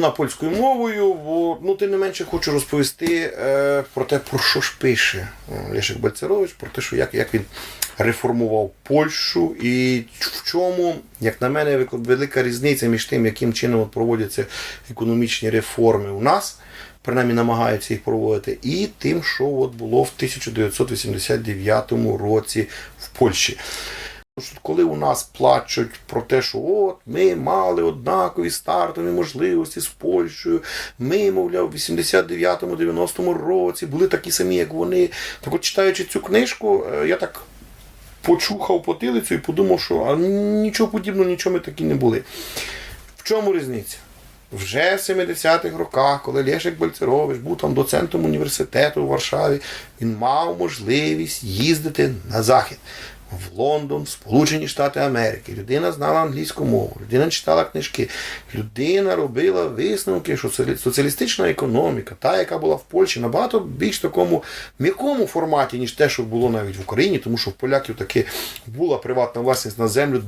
на польською мовою, бо ну тим не менше хочу розповісти е, про те, про що ж пише е, Лешик Бальцерович, про те, що як, як він реформував Польщу, і в чому, як на мене, велика різниця між тим, яким чином проводяться економічні реформи у нас, принаймні намагаються їх проводити, і тим, що от було в 1989 році в Польщі. Коли у нас плачуть про те, що от ми мали однакові стартові можливості з Польщею, ми, мовляв, в 89-90 році були такі самі, як вони. Так от читаючи цю книжку, е, я так почухав потилицю і подумав, що а нічого подібного, нічого ми такі не були. В чому різниця? Вже в 70-х роках, коли Лешик Бальцерович був там доцентом університету у Варшаві, він мав можливість їздити на захід. В Лондон, в Сполучені Штати Америки. Людина знала англійську мову, людина читала книжки, людина робила висновки, що соціалістична економіка, та, яка була в Польщі, набагато більш такому м'якому форматі, ніж те, що було навіть в Україні, тому що в поляків таки була приватна власність на землю